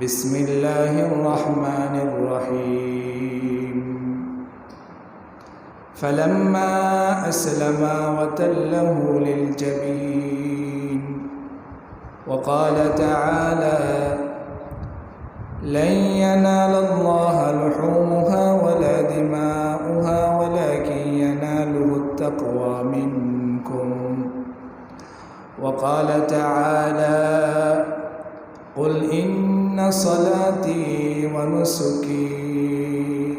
بسم الله الرحمن الرحيم. فلما أسلما وتله للجبين وقال تعالى لن ينال الله لحومها ولا دماؤها ولكن يناله التقوى منكم. وقال تعالى قل إن صلاتي ونسكي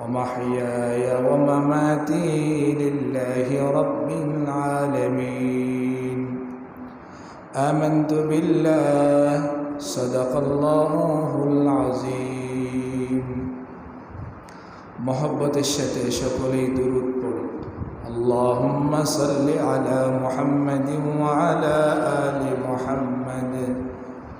ومحياي ومماتي لله رب العالمين آمنت بالله صدق الله العظيم মহব্বতের সাথে সকলেই দূরত পড়ে اللهم صل على محمد وعلى آل محمد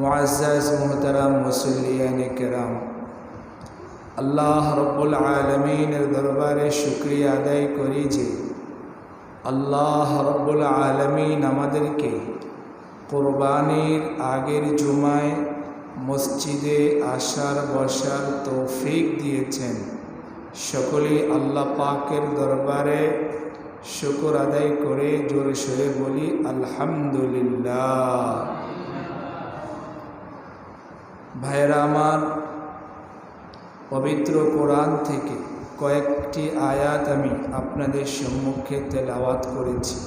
معزز محترم মুসল্লিয়ান کرام আল্লাহ রব্বুল আলমিনের দরবারে শুক্রিয়া আদায় করি যে আল্লাহ রব্বুল আলমিন আমাদেরকে কোরবানির আগের জুমায় মসজিদে আসার বসার তৌফিক দিয়েছেন সকলেই আল্লাহ পাকের দরবারে শুকর আদায় করে জোরে সোরে বলি আলহামদুলিল্লাহ ভাইরা আমার, পবিত্র কোরআন থেকে কয়েকটি আয়াত আমি আপনাদের সম্মুখে তেলাওয়াত করেছি।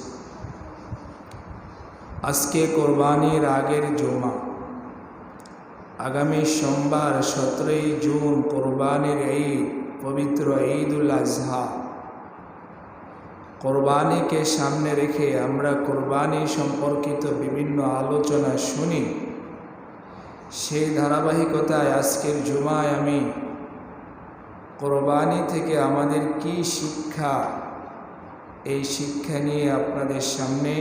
আজকে কোরবানির আগের জমা। আগামী সোমবার সতেরোই জুন কোরবানির ঈদ পবিত্র ঈদুল আজহা। কোরবানিকে সামনে রেখে আমরা কোরবানি সম্পর্কিত বিভিন্ন আলোচনা শুনি। সেই ধারাবাহিকতায় আজকের জুমায় আমি কোরবানি থেকে আমাদের কি শিক্ষা? এই শিক্ষা নিয়ে আপনাদের সামনে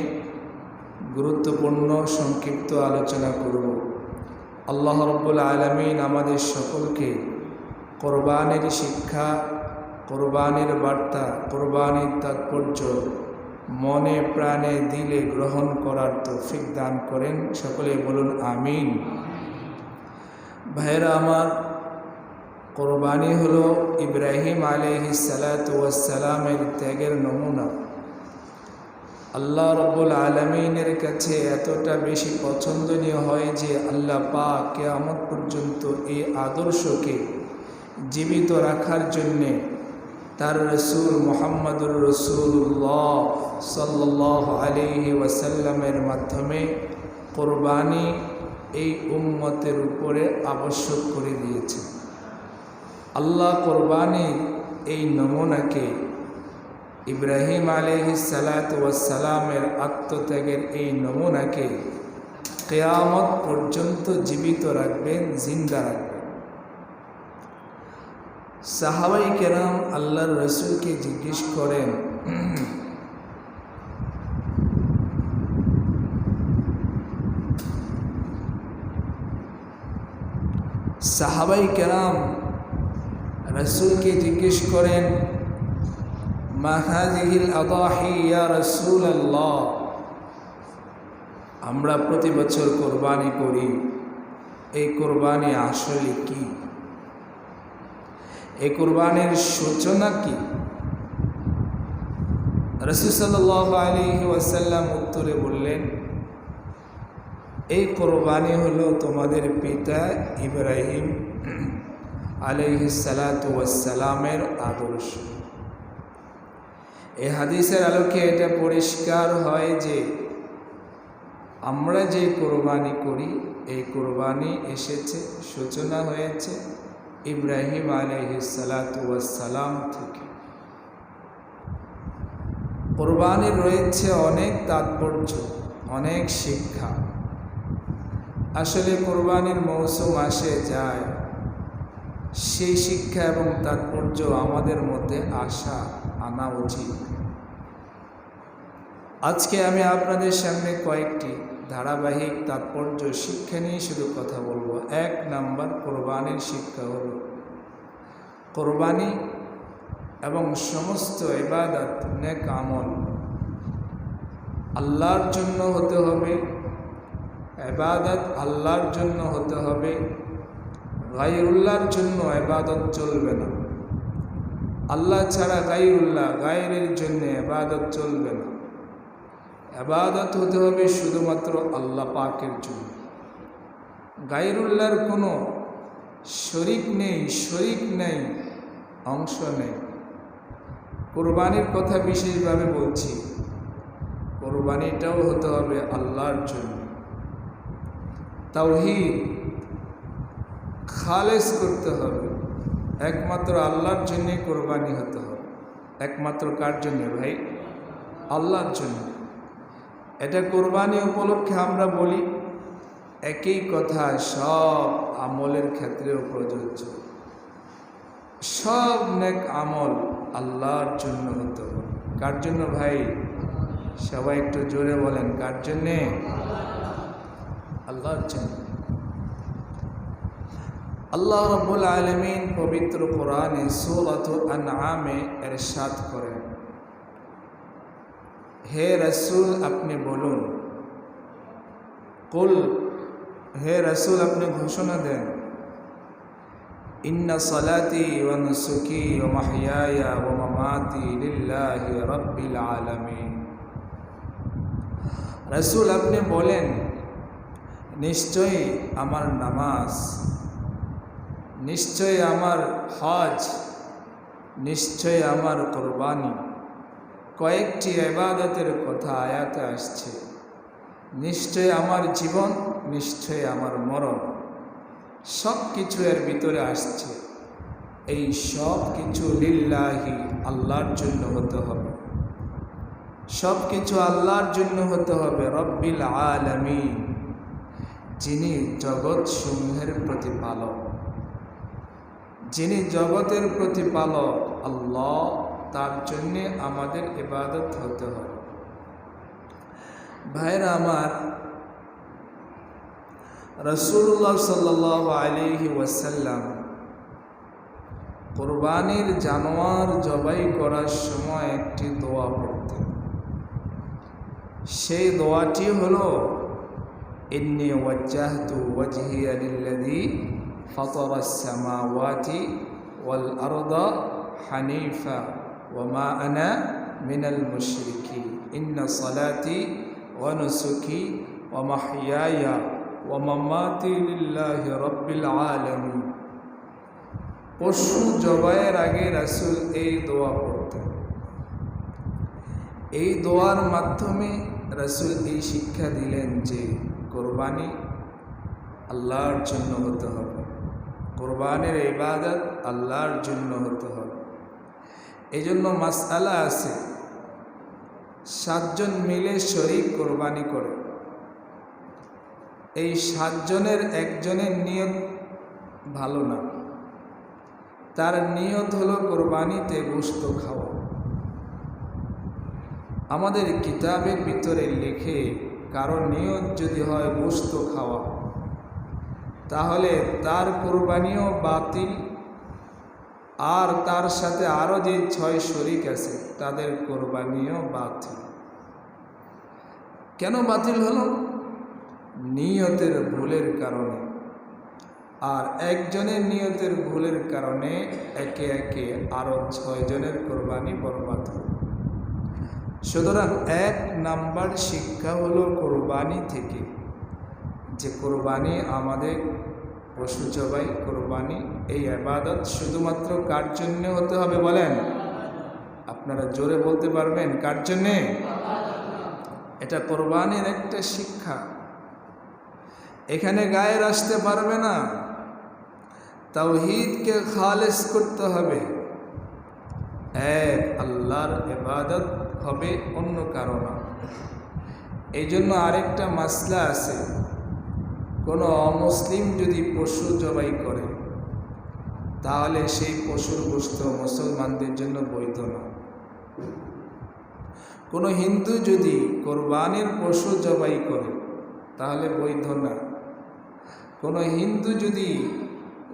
গুরুত্বপূর্ণ সংক্ষিপ্ত আলোচনা করব। আল্লাহ রব্বুল আলমিন আমাদের সকলকে কোরবানির শিক্ষা, কোরবানির বার্তা, কোরবানির তাৎপর্য মনে প্রাণে দিলে গ্রহণ করার তৌফিক দান করেন। সকলে বলুন, আমিন। ভাইয়েরা আমার কোরবানি হলো ইব্রাহিম আলহি সালাতামের ত্যাগের নমুনা। আল্লাহ রব্বুল আলমিনের কাছে এতটা বেশি পছন্দনীয় হয় যে আল্লাহ পাক কেয়ামত পর্যন্ত এই আদর্শকে জীবিত রাখার জন্যে তার রসুল মোহাম্মদুর রসুল্লাহ সাল্লাহ আলিহি ওয়াসাল্লামের মাধ্যমে কোরবানি এই উম্মতের উপরে আবশ্যক করে দিয়েছে। আল্লাহ কোরবানির এই নমুনাকে ইব্রাহিম আলহি সালাতামের আত্মত্যাগের এই নমুনাকে কেয়ামত পর্যন্ত জীবিত রাখবেন, জিন্দা রাখবেন। সাহাবাই কেরাম আল্লাহর রসুলকে জিজ্ঞেস করেন সাহাবাই কেরাম রসুলকে জিজ্ঞেস করেন মাহাজিহিল আদাহি ইয়া রসুল আল্লাহ আমরা প্রতি বছর কোরবানি করি। এই কোরবানি আসলে কি? এই কোরবানির সূচনা কি? রসুল রসুসাল্লাহ আলী ওয়াসাল্লাম উত্তরে বললেন এই কোরবানি হলো তোমাদের পিতা ইব্রাহিম আলহিসালামের আদর্শ। এই হাদিসের আলোকে এটা পরিষ্কার হয় যে আমরা যে কোরবানি করি, এই কোরবানি এসেছে, সূচনা হয়েছে ইব্রাহিম আলহিসালাম থেকে। কোরবানির রয়েছে অনেক তাৎপর্য, অনেক শিক্ষা। আসলে কোরবানির মৌসুম আসে যায়। সেই শিক্ষা এবং তাৎপর্য আমাদের মধ্যে আসা, আনা উচিত। আজকে আমি আপনাদের সামনে কয়েকটি ধারাবাহিক তাৎপর্য শিক্ষা নিয়ে শুধু কথা বলব। এক নাম্বার, কোরবানির শিক্ষা হল কোরবানি এবং সমস্ত ইবাদত, নেক আমল। আল্লাহর জন্য হতে হবে এবাদত আল্লাহর জন্য হতে হবে। গাইরুল্লাহর জন্য এবাদত চলবে না। আল্লাহ ছাড়া গাইরুল্লাহ গায়ের জন্য এবাদত চলবে না। এবাদত হতে হবে শুধুমাত্র আল্লাহ পাকের জন্য। গাইরুল্লাহর কোনো শরিক নেই শরিক নেই, অংশ নেই। কোরবানির কথা বিশেষভাবে বলছি। কোরবানিটাও হতে হবে আল্লাহর জন্য। তাওহিদ খালেস করতে হবে। একমাত্র আল্লাহর জন্যে কোরবানি হতে হবে। একমাত্র কার জন্যে ভাই? আল্লাহর জন্য। এটা কোরবানি উপলক্ষে আমরা বলি, একই কথা সব আমলের ক্ষেত্রেও প্রযোজ্য। সব নেক আমল আল্লাহর জন্য হতে হবে। কার জন্য ভাই? সবাই একটু জোরে বলেন, কার জন্যে? আল্লাহর জন্য আল্লাহ রব্বুল আলমিন পবিত্র কোরআনে সৌরত আনআমে এরশাদ করেন। হে রসুল, আপনি বলুন। কুল, হে রসুল, আপনি ঘোষণা দেন। ইন্না সলাতি ওয়া নুসুকি ওয়া মাহইয়ায়া ওয়া মামাতি লিল্লাহি রাব্বিল আলামিন। রসুল, আপনি বলেন নিশ্চয়ই আমার নামাজ নিশ্চয় আমার হজ নিশ্চয় আমার কোরবানি। কয়েকটি এবাদতের কথা আয়াতে আসছে। নিশ্চয় আমার জীবন নিশ্চয় আমার মরণ। সব কিছু এর ভিতরে আসছে। এই সব কিছু লিল্লাহি আল্লাহর জন্য হতে হবে। সব কিছু আল্লাহর জন্য হতে হবে রব্বিল আলমিন। যিনি জগৎ সমূহের প্রতিপালক। যিনি জগতের প্রতিপালক, আল্লাহ তার জন্যে আমাদের ইবাদত হতে হবে। ভাইরা আমার রসুল্লাহ সাল্লাহ আলিহি ওয়াসাল্লাম কোরবানির জানোয়ার জবাই করার সময় একটি দোয়া পড়তেন। সেই দোয়াটি হলো ইন্নি ওয়াজ্জাহতু ওয়াজহিয়া লিল্লাযী ফাতারা আস-সামাওয়াতি ওয়াল আরদা হানিফা ওয়া আনা মিনাল মুশরিকিন ইন্না সালাতি ওয়া নুসুকি ওয়া মাহইয়ায়া ওয়া মামাতি লিল্লাহি রাব্বিল আলামিন পশু জবাইয়ের আগে রাসূল এই দোয়া পড়তেন। এই দোয়ার মাধ্যমে রাসূল এই শিক্ষা দিলেন যে কোরবানি আল্লাহর জন্য হতে হবে। কোরবানের ইবাদত আল্লাহর জন্য হতে হবে। এই জন্য মাসালা আছে। সাতজন মিলে শরিক কোরবানি করে। এই সাতজনের একজনের নিয়ত ভালো না। তার নিয়ত হলো কোরবানিতে গোস্ত খাওয়া। আমাদের কিতাবের ভিতরে লেখে কারও নিয়ত যদি হয় গোস্ত খাওয়া। তাহলে তার কোরবানিও বাতিল। আর তার সাথে আরও যে ছয় শরিক আছে, তাদের কোরবানিও বাতিল। কেন বাতিল হলো? নিয়তের ভুলের কারণে। আর একজনের নিয়তের ভুলের কারণে একে একে আরও ছয়জনের কোরবানি বরবাদ হল। সুতরাং এক নাম্বার শিক্ষা হলো কোরবানি থেকে। যে কোরবানি আমাদের পশু জবাই কোরবানি এই আবাদত শুধুমাত্র কার জন্যে হতে হবে বলেন? আপনারা জোরে বলতে পারবেন, কার জন্যে? এটা কোরবানির একটা শিক্ষা। এখানে গায়ের আসতে পারবে না। তাওহিদকে খালেস করতে হবে। এক, আল্লাহর এবাদত হবে অন্য কারও না। এই জন্য আরেকটা মাসলা আছে। কোনো অমুসলিম যদি পশু জবাই করে, তাহলে সেই পশুর গোস্ত মুসলমানদের জন্য বৈধ না। কোনো হিন্দু যদি কোরবানির পশু জবাই করে, তাহলে বৈধ না। কোনো হিন্দু যদি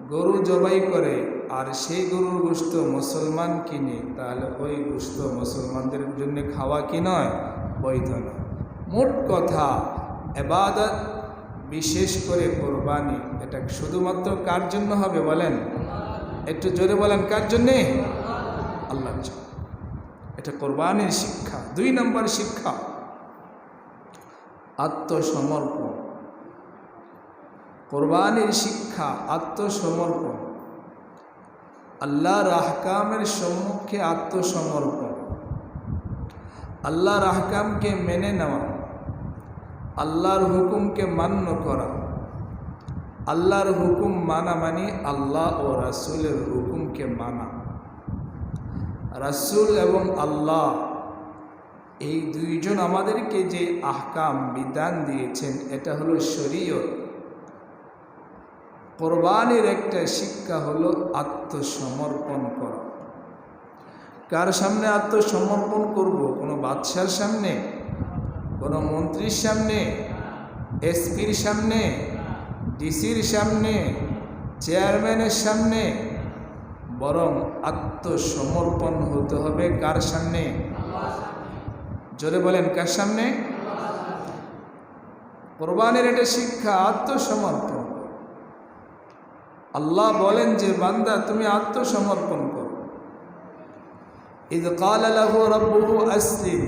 গরু জবাই করে আর সেই গরুর গোস্ত মুসলমান কিনে, তাহলে ওই গোস্ত মুসলমানদের জন্য খাওয়া কি নয়? বৈধ না মোট কথা, এবাদত বিশেষ করে কোরবানি, এটা শুধুমাত্র কার জন্য হবে বলেন? একটু জোরে বলেন, কার জন্যে? আল্লাহর জন্য। এটা কোরবানির শিক্ষা, দুই নম্বর শিক্ষা। আত্মসমর্পণ। কোরবানির শিক্ষা আত্মসমর্পণ। আল্লাহর আহকামের সম্মুখে আত্মসমর্পণ। আল্লাহর আহকামকে মেনে নেওয়া। আল্লাহর হুকুমকে মান্য করা। আল্লাহর হুকুম মানা মানে আল্লাহ ও রাসুলের হুকুমকে মানা। রাসুল এবং আল্লাহ, এই দুইজন আমাদেরকে যে আহকাম বিধান দিয়েছেন, এটা হলো শরীয়ত। কোরবানির একটা শিক্ষা হলো আত্মসমর্পণ করা। কার সামনে আত্মসমর্পণ করব? কোনো বাদশার সামনে? কোনো মন্ত্রীর সামনে? এসপির সামনে? ডিসির সামনে? চেয়ারম্যানের সামনে? বরং আত্মসমর্পণ হতে হবে কার সামনে? জোরে বলেন, কার সামনে? কোরবানের এটা শিক্ষা আত্মসমর্পণ। আল্লাহ বলেন যে, বান্দা, তুমি আত্মসমর্পণ করো। ঈদ কাল আলাহ রব্বু আসলিম।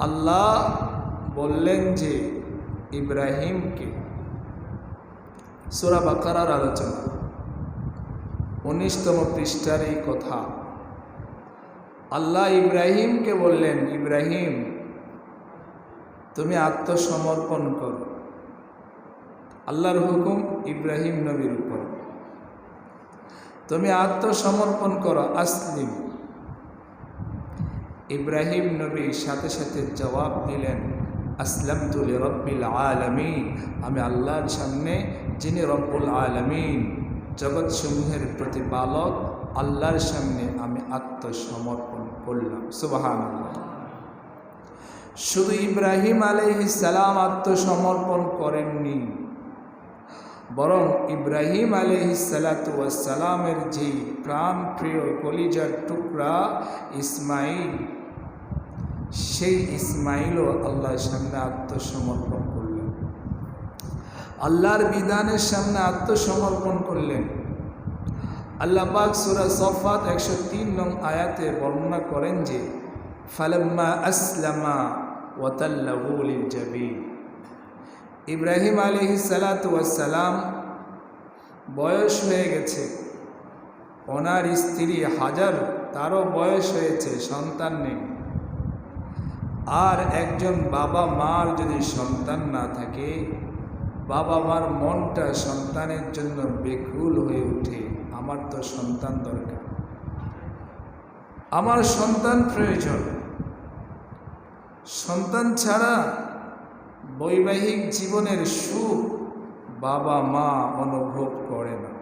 আল্লাহ বললেন যে, ইব্রাহিমকে সুরা বাকারার আলোচনা, উনিশতম পৃষ্ঠার এই কথা। আল্লাহ ইব্রাহিমকে বললেন, ইব্রাহিম, তুমি আত্মসমর্পণ করো। আল্লাহর হুকুম ইব্রাহিম নবীর উপর। তুমি আত্মসমর্পণ করো, আসলিম। ইব্রাহিম নবী সাথে সাথে জবাব দিলেন আসলাম তুলে রব্বিল আলমিন। আমি আল্লাহর সামনে, যিনি রব্বুল আলমিন, জগৎসমূহের প্রতিপালক, আল্লাহর সামনে আমি আত্মসমর্পণ করলাম। সুবাহান শুধু ইব্রাহিম আলহি সালাম আত্মসমর্পণ করেননি বরং ইব্রাহিম আলহিসালামের যে প্রাণ প্রিয় কলিজার টুকরা ইসমাইল, সেই ইসমাইলও আল্লাহর সামনে আত্মসমর্পণ করলেন। আল্লাহর বিধানের সামনে আত্মসমর্পণ করলেন। আল্লাহ পাক সুরা সফাত একশো তিন নং আয়াতে বর্ণনা করেন যে, ফালাম্মা আসলামা ওয়াতাল্লাহুল জাবির ইব্রাহিম আলী সালাতাম বয়স হয়ে গেছে। ওনার স্ত্রী হাজার, তারও বয়স হয়েছে, সন্তান নেই। আর একজন বাবা মার যদি সন্তান না থাকে, বাবা মার মনটা সন্তানের জন্য বেকুল হয়ে ওঠে। আমার তো সন্তান দরকার। আমার সন্তান প্রয়োজন। সন্তান ছাড়া বৈবাহিক জীবনের সুখ বাবা মা অনুভব করে না।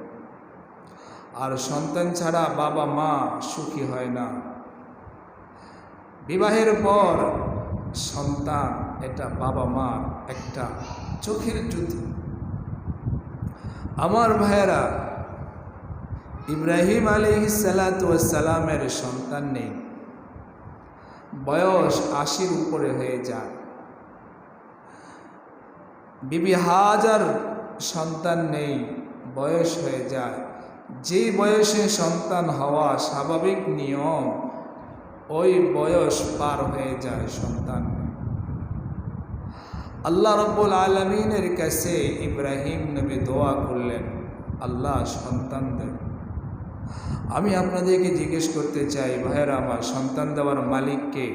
আর সন্তান ছাড়া বাবা মা সুখী হয় না। বিবাহের পর সন্তান এটা বাবা মা একটা চোখের যুদ্ধ আমার ভাইয়েরা, ইব্রাহিম আলী সালাতামের সন্তান নেই। বয়স আশির উপরে হয়ে যায়। বিবি হাজার সন্তান নেই, বয়স হয়ে যায়। যে বয়সে সন্তান হওয়া স্বাভাবিক নিয়ম, ওই বয়স পার হয়ে যায় সন্তান। আল্লাহ রব্বুল আলমিনের কাছে ইব্রাহিম নবী দোয়া করলেন, আল্লাহ সন্তান দেন আমি আপনাদেরকে জিজ্ঞেস করতে চাই, ভাইয়েরা, আমার সন্তান দেওয়ার মালিককে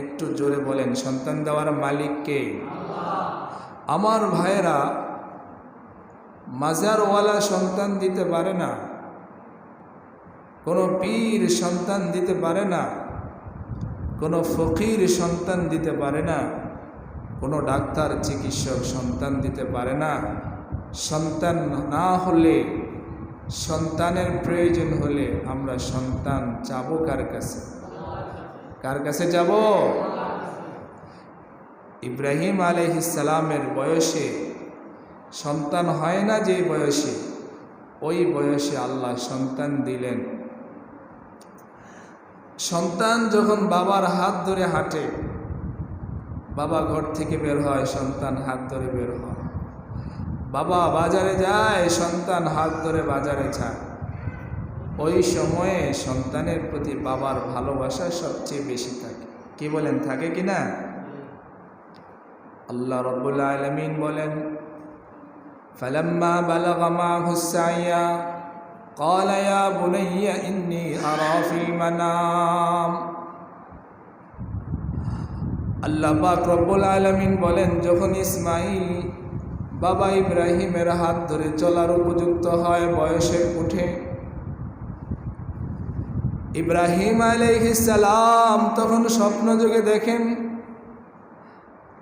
একটু জোরে বলেন, সন্তান দেওয়ার মালিককে আমার ভাইয়েরা মাজারওয়ালা সন্তান দিতে পারে না, কোনো পীর সন্তান দিতে পারে না, কোনো ফকির সন্তান দিতে পারে না, কোনো ডাক্তার, চিকিৎসক সন্তান দিতে পারে না। সন্তান না হলে, সন্তানের প্রয়োজন হলে আমরা সন্তান চাবো কার কাছে? কার কাছে যাব ইব্রাহিম আলহিসালামের বয়সে, সন্তান হয় না যে বয়সে, ওই বয়সে আল্লাহ সন্তান দিলেন। সন্তান যখন বাবার হাত ধরে হাঁটে, বাবা ঘর থেকে বের হয়, সন্তান হাত ধরে বের হয়। বাবা বাজারে যায়, সন্তান হাত ধরে বাজারে যায়। ওই সময়ে সন্তানের প্রতি বাবার ভালোবাসা সবচেয়ে বেশি থাকে। কি বলেন, থাকে কি না? আল্লাহ রব্বুল আলমিন বলেন فلما بلغ معه السعي قال يا بني إني أرى في المنام আল্লাহ পাক রব্বুল আলমিন বলেন যখন ইসমাইল বাবা ইব্রাহিমের হাত ধরে চলার উপযুক্ত হয় বয়সে উঠে ইব্রাহিম সালাম তখন স্বপ্ন যুগে দেখেন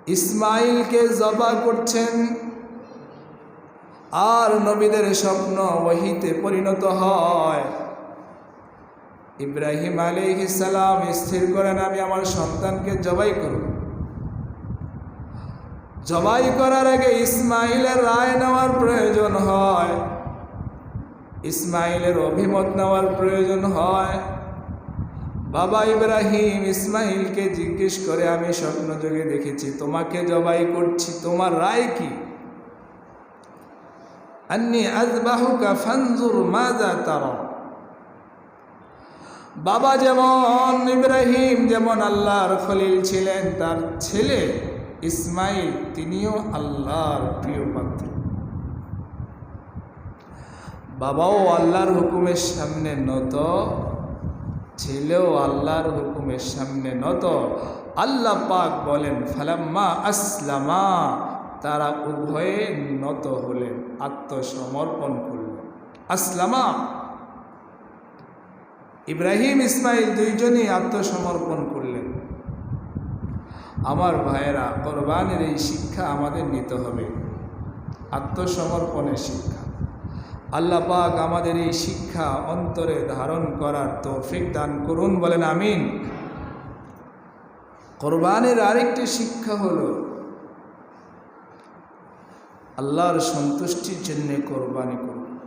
ইসমাইলকে জবা করছেন। আর নবীদের স্বপ্ন ওহিতে পরিণত হয়। ইব্রাহিম সালাম, স্থির করেন আমি আমার সন্তানকে জবাই করব। জবাই করার আগে ইসমাইলের রায় নেওয়ার প্রয়োজন হয়। ইসমাইলের অভিমত নেওয়ার প্রয়োজন হয়। বাবা ইব্রাহিম ইসমাইলকে জিজ্ঞেস করে, আমি স্বপ্ন যোগে দেখেছি, তোমাকে জবাই করছি, তোমার রায় কি? মাজা তারা। বাবা যেমন ইব্রাহিম, যেমন আল্লাহর খলিল ছিলেন, তার ছেলে ইসমাইল, তিনিও আল্লাহর প্রিয় পাত্র। বাবাও আল্লাহর হুকুমের সামনে নত। ছেলেও আল্লাহর হুকুমের সামনে নত। আল্লাহ পাক বলেন, ফালাম্মা আসলামা। তারা উভয়ে নত হলেন, আত্মসমর্পণ করলেন। আসলামা। ইব্রাহিম, ইসমাইল দুইজনই আত্মসমর্পণ করলেন। আমার ভাইয়েরা, কোরবানের এই শিক্ষা আমাদের নিতে হবে। আত্মসমর্পণের শিক্ষা। আল্লাহ পাক আমাদের এই শিক্ষা অন্তরে ধারণ করার তৌফিক দান করুন, বলেন আমিন। কোরবানের আরেকটি শিক্ষা হলো, আল্লাহর সন্তুষ্টির জন্য কোরবানি করুন।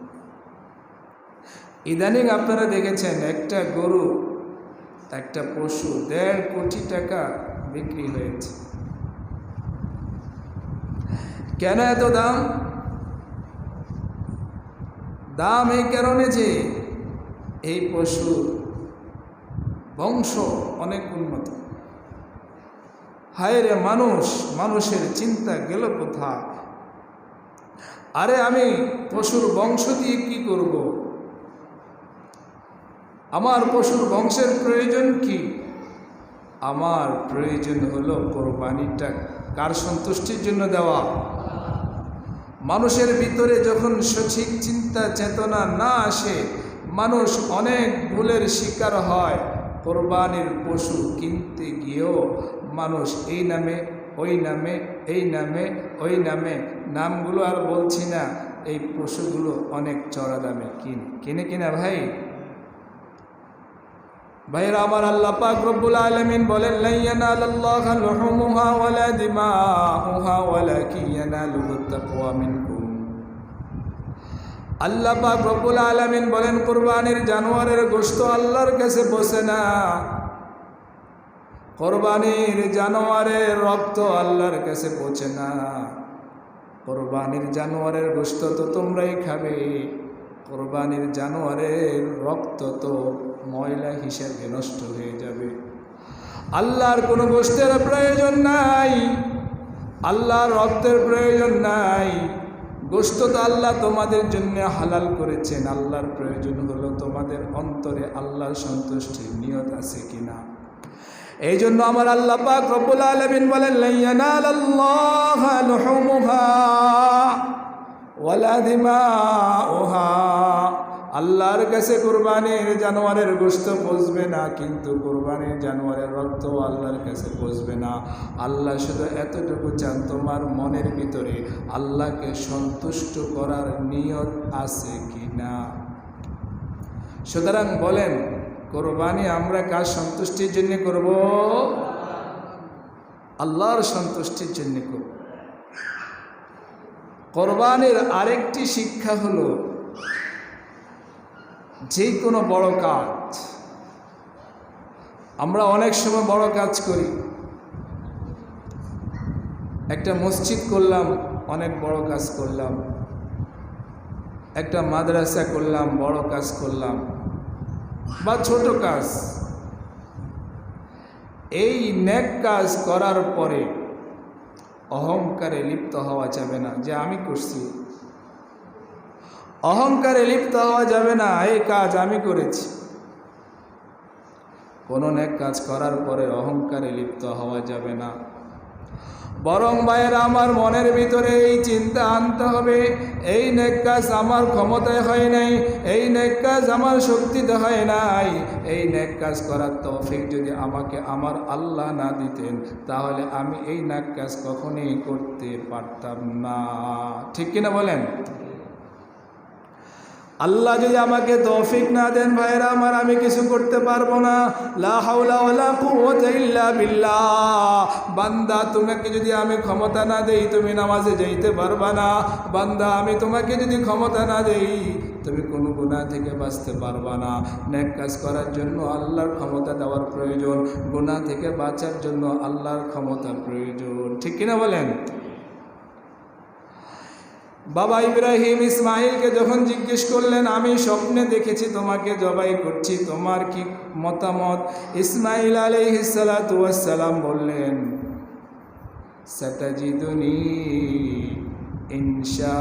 ইদানিং আপনারা দেখেছেন একটা গরু, একটা পশু দেড় কোটি টাকা বিক্রি হয়েছে। কেন এত দাম? দাম এই কারণে যে এই পশুর বংশ অনেক উন্নত। হায় রে মানুষ, মানুষের চিন্তা গেল কোথা আরে আমি পশুর বংশ দিয়ে কি করব? আমার পশুর বংশের প্রয়োজন কি? আমার প্রয়োজন হলো কোরবানিটা কার সন্তুষ্টির জন্য দেওয়া? মানুষের ভিতরে যখন সঠিক চিন্তা, চেতনা না আসে, মানুষ অনেক ভুলের শিকার হয়। কোরবানির পশু কিনতে গিয়েও মানুষ এই নামে, ওই নামে, এই নামে, ওই নামে নামগুলো আর বলছি না। এই পশুগুলো অনেক চড়া দামে কিনে। কিনে কিনা ভাই? ভাইরা আমার আল্লাহ পাক রব্বুল আলামিন বলেন লা ইয়ানালাল্লাহা লুহুমুহা ওয়ালা দিমাউহা ওয়ালাকিন ইয়ানালুহু তাকওয়া মিনকুম। আল্লাহ পাক রব্বুল আলামিন বলেন, কুরবানির জানোয়ারের গোশত আল্লাহর কাছে বসে না। কোরবানির জানোয়ারের রক্ত আল্লাহর কাছে পৌঁছে না। কোরবানির জানোয়ারের গোশত তো তোমরাই খাবে। কোরবানির জানোয়ারের রক্ত তো ময়লা হিসেবে নষ্ট হয়ে যাবে। আল্লাহর কোনো গোষ্ঠের প্রয়োজন নাই। আল্লাহর রক্তের প্রয়োজন নাই। গোস্ত তো আল্লাহ তোমাদের জন্য হালাল করেছেন। আল্লাহর প্রয়োজন হলো তোমাদের অন্তরে আল্লাহর সন্তুষ্টির নিয়ত আছে কিনা। এই জন্য আমার আল্লাহ পাক রব্বুল আলামিন বলেন লাইয়ানাল আল্লাহ লুহুমুহা ওয়ালা দিমাউহা আল্লাহর কাছে কোরবানির জানোয়ারের গোস্ত পচবে না, কিন্তু কোরবানির জানোয়ারের রক্ত আল্লাহর কাছে পচবে না। আল্লাহ শুধু এতটুকু চান, তোমার মনের ভিতরে আল্লাহকে সন্তুষ্ট করার নিয়ত আছে কি না সুতরাং বলেন, কোরবানি আমরা কার সন্তুষ্টির জন্য করব? আল্লাহর সন্তুষ্টির জন্য করব। কোরবানির আরেকটি শিক্ষা হলো যে কোনো বড় কাজ। আমরা অনেক সময় বড় কাজ করি। একটা মসজিদ করলাম, অনেক বড় কাজ করলাম। একটা মাদ্রাসা করলাম, বড় কাজ করলাম। বা ছোট কাজ। এই নেক কাজ করার পরে অহংকারে লিপ্ত হওয়া যাবে না যে আমি করছি। অহংকারে লিপ্ত হওয়া যাবে না, এই কাজ আমি করেছি। কোনো নেক কাজ করার পরে অহংকারে লিপ্ত হওয়া যাবে না। বরং ভাইয়েরা, আমার মনের ভিতরে এই চিন্তা আনতে হবে, এই নেক কাজ আমার ক্ষমতায় হয় নাই, এই নেক কাজ আমার শক্তিতে হয় নাই, এই নেক কাজ করার তৌফিক যদি আমাকে আমার আল্লাহ না দিতেন, তাহলে আমি এই নেক কাজ কখনোই করতে পারতাম না। ঠিক কিনা বলেন? আল্লাহ যদি আমাকে তৌফিক না দেন ভাইরা আমার, আমি কিছু করতে পারব না। বিল্লাহ। বান্দা, তোমাকে যদি আমি ক্ষমতা না দেই, তুমি নামাজে যাইতে পারবা না। বান্দা, আমি তোমাকে যদি ক্ষমতা না দেই, তুমি কোনো গুনাহ থেকে বাঁচতে পারবা না। নেক কাজ করার জন্য আল্লাহর ক্ষমতা দেওয়ার প্রয়োজন। গুনাহ থেকে বাঁচার জন্য আল্লাহর ক্ষমতা প্রয়োজন। ঠিক কিনা বলেন? বাবা ইব্রাহিম ইসমাইলকে যখন জিজ্ঞেস করলেন, আমি স্বপ্নে দেখেছি তোমাকে, জবাই করছি, তোমার কি মতামত? ইসমাইল আলাইহিসালাম বললেন, সতাজিদুনি ইনশা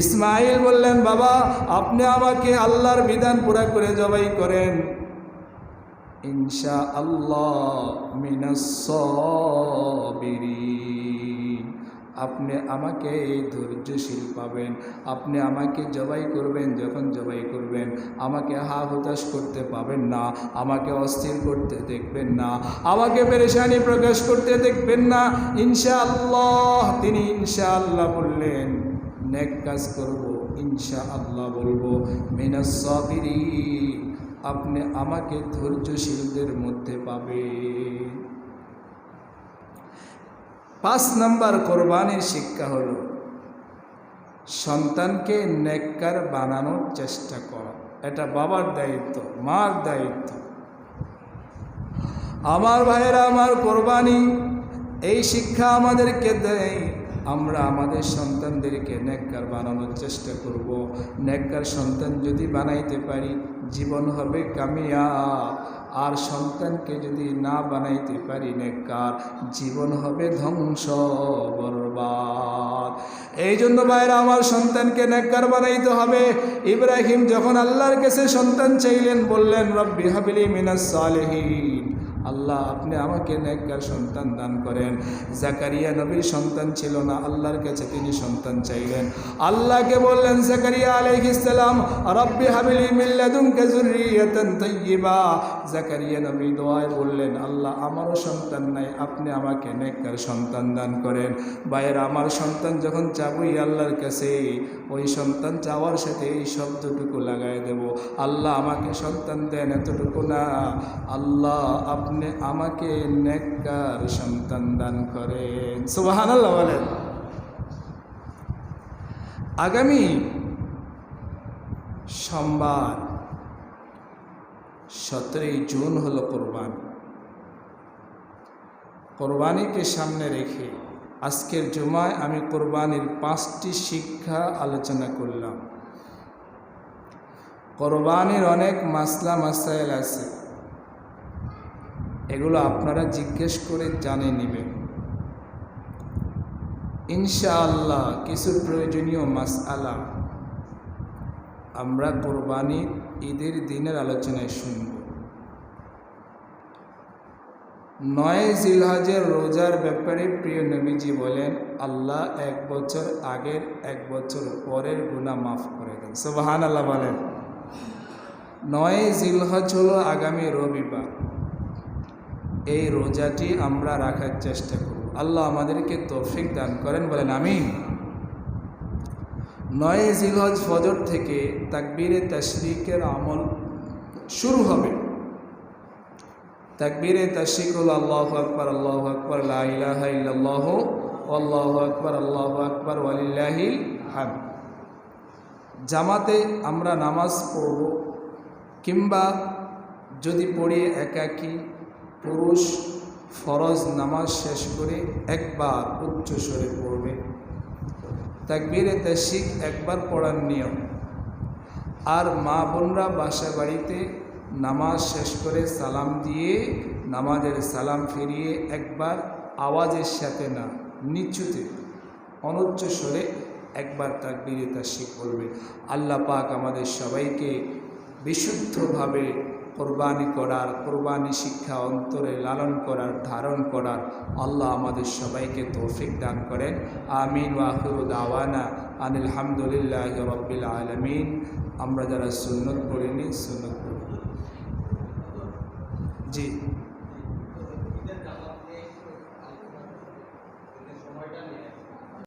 ইসমাইল বললেন, বাবা, আপনি আমাকে আল্লাহর বিধান পুরা করে জবাই করেন। ইনশা আল্লাহ আপনি আমাকে ধৈর্যশীল পাবেন, আপনি আমাকে জবাই করবেন যখন জবাই করবেন। আমাকে হা হতাশ করতে পাবেন না, আমাকে অস্থির করতে দেখবেন না, আমাকে পেরেশানি প্রকাশ করতে দেখবেন না। ইনশা আল্লাহ তিনি ইনশা আল্লাহ বললেন, নেক কাজ করব ইনশা আল্লাহ বলব মিনাসবিরিন আপনি আমাকে ধৈর্যশীলদের মধ্যে পাবে পাঁচ নাম্বার কোরবানির শিক্ষা হলো, সন্তানকে নেককার বানানোর চেষ্টা করা। এটা বাবার দায়িত্ব, মার দায়িত্ব। আমার ভাইয়েরা, আমার কোরবানি, এই শিক্ষা আমাদেরকে দেয়। আমরা আমাদের সন্তানদেরকে নেককার বানানোর চেষ্টা করব। নেককার সন্তান যদি বানাইতে পারি, জীবন হবে কামিয়া আর সন্তানকে যদি না বানাইতে পারি নেককার, জীবন হবে ধ্বংস, বরবাদ। এই জন্য বাইরে আমার সন্তানকে নেককার বানাইতে হবে। ইব্রাহিম যখন আল্লাহর কাছে সন্তান চাইলেন, বললেন, রব্বি হাবিলি মিনাস সালেহীন। আল্লাহ, আপনি আমাকে নেককার সন্তান দান করেন। জাকারিয়া নবীর সন্তান ছিল না, আল্লাহর কাছে তিনি সন্তান চাইলেন। আল্লাহকে বললেন, জাকারিয়া আলাইহিসসালাম রব্বি হাবিলি মিল্লাদুনকা যুররিয়াতান তাইয়্যিবা। জাকারিয়া নবী দোয়ায় বললেন, আল্লাহ, আমারও সন্তান নাই, আপনি আমাকে নেককার সন্তান দান করেন। বাইরে আমার সন্তান যখন চাবই আল্লাহর কাছে, ওই সন্তান চাওয়ার সাথে এই শব্দটুকু লাগাই দেব। আল্লাহ আমাকে সন্তান দেন, এতটুকু না। আল্লাহ, আপনি আমাকে নেককার সন্তান দান করেন সুবাহান আল্লাহ বলেন। আগামী সোমবার, সতেরোই জুন হলো কোরবানি। কোরবানিকে সামনে রেখে আজকের জুমায় আমি কোরবানির পাঁচটি শিক্ষা আলোচনা করলাম। কোরবানির অনেক মাসলা মাসাইল আছে। এগুলো আপনারা জিজ্ঞেস করে জানে নেবেন। ইনশাআল্লাহ কিছু প্রয়োজনীয় মাস আলা আমরা কোরবানি ঈদের দিনের আলোচনায় শুনব। নয় জিলহাজের রোজার ব্যাপারে প্রিয় নবীজি বলেন, আল্লাহ এক বছর আগের এক বছর পরের গুণা মাফ করে দেন। সোবাহান আল্লাহ বলেন। নয় জিলহজ হলো আগামী রবিবার। এই রোজাটি আমরা রাখার চেষ্টা করব। আল্লাহ আমাদেরকে তৌফিক দান করেন, বলেন আমি নয় জিলহজ ফজর থেকে তাকবীরে তশরিকের আমল শুরু হবে। তাকবীরে তশরিক হল আল্লাহ আকবর আল্লাহ আকবর লাহ আল্লাহ আকবর আল্লাহ আকবর, ওয়ালিল্লাহিল হাম জামাতে আমরা নামাজ পড়ব, কিংবা যদি পড়ি একাকী পুরুষ ফরজ নামাজ শেষ করে একবার উচ্চ স্বরে পড়বে। তাকবীরে তশিক একবার পড়ার নিয়ম। আর মা বোনরা বাসা বাড়িতে নামাজ শেষ করে সালাম দিয়ে নামাজের সালাম ফিরিয়ে একবার আওয়াজের সাথে না, নিচুতে অনুচ্চ স্বরে একবার তাকবীরে তাশিক করবে আল্লাহ পাক আমাদের সবাইকে বিশুদ্ধভাবে কোরবানি করার, কোরবানি শিক্ষা অন্তরে লালন করার, ধারণ করার আল্লাহ আমাদের সবাইকে তৌফিক দান করেন। আমিন ওয়াহুদাওয়ানা দাওয়ানা আনিল হামদুলিল্লাহ রব্বিল আলমিন। আমরা যারা সুন্নত পড়িনি, সুন্নত পড়ি। জি।